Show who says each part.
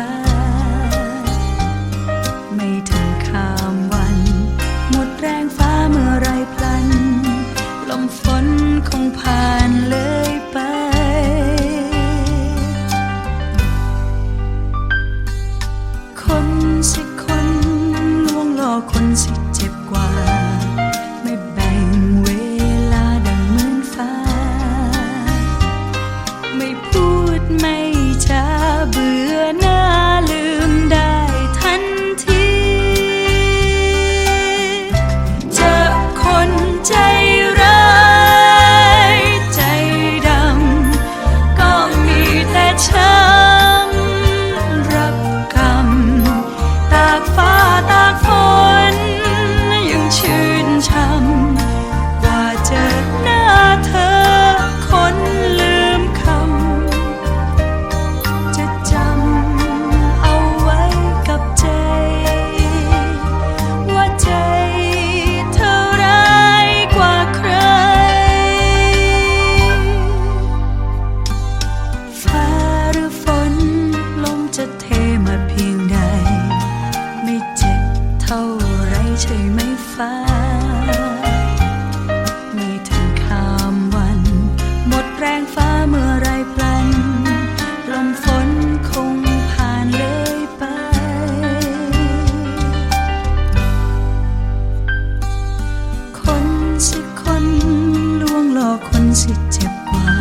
Speaker 1: ฟ้า ไม่ถึงข้ามวัน หมดแรงฟ้าเมื่อไรพลัน ลมฝนคงผ่านเลยไป คนสิคนลวงหลอกคนสิเจ็บกว่า ไม่แบ่งเวลาดังเหมือนฟ้า ไม่พูดไม่จาเบื่อ ใช่ไหมฟ้า ไม่ถึงข้ามวัน หมดแรงฟ้าเมื่อไรพลัน ลมฝนคงผ่านเลยไป คนสิคนลวงหลอกคนสิเจ็บกว่า